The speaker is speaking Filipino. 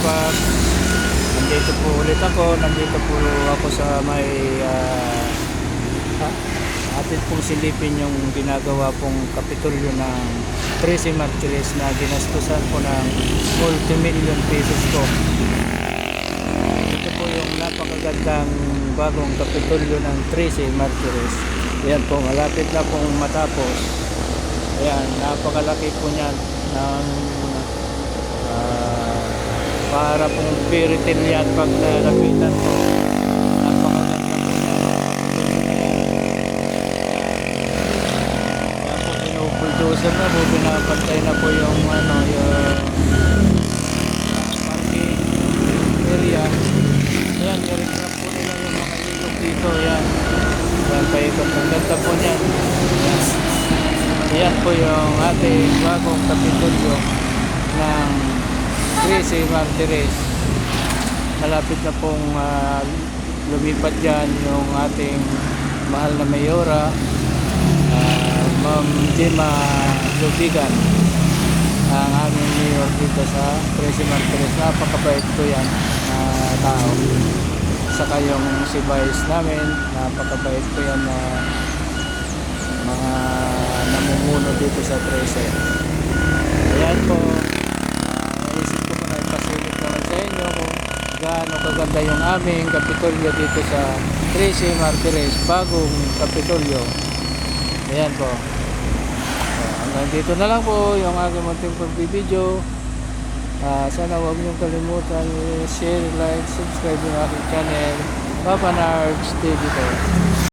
Park. Nandito po ulit ako. Nandito po ako sa may ah, ha? atin pong silipin yung ginagawa pong kapitulyo ng 13 Martires na ginastusan po ng multimillion pesos po. Ito po yung napakagandang bagong kapitulyo ng 13 Martires. Ayan po, malapit na pong matapos. Ayan, napakalaki po niyan ng para pong fairy tale yan pag nalapitan po. Napakaganda niyan. Kaya po pinubulldozer na po, pinapantay na po yung ano, yung parking area. Ayan, niregrap po nila yung mga ilog dito. Ayan. Ayan, paikot. Ang ganda po niyan. Ayan po yung ating bagong kapitulyo ng 13 Martires. Malapit na pong ah, lumipat dyan yung ating mahal na mayora, ah, Ma'am Jema Lubigan ang aming mayor dito sa 13 Martires. Napakabait po yan na tao. Saka yung si Vice namin, napakabait po yan na mga namumuno dito sa 13. Ayan po. Gaano kaganda yung aming kapitolyo dito sa 13 Martires, bagong kapitolyo. Ayan po. So, hanggang dito na lang po yung aking munting pagbibideo. Ah, sana huwag niyong kalimutan i-share, like, subscribe yung aking channel. Papa Nards TV po.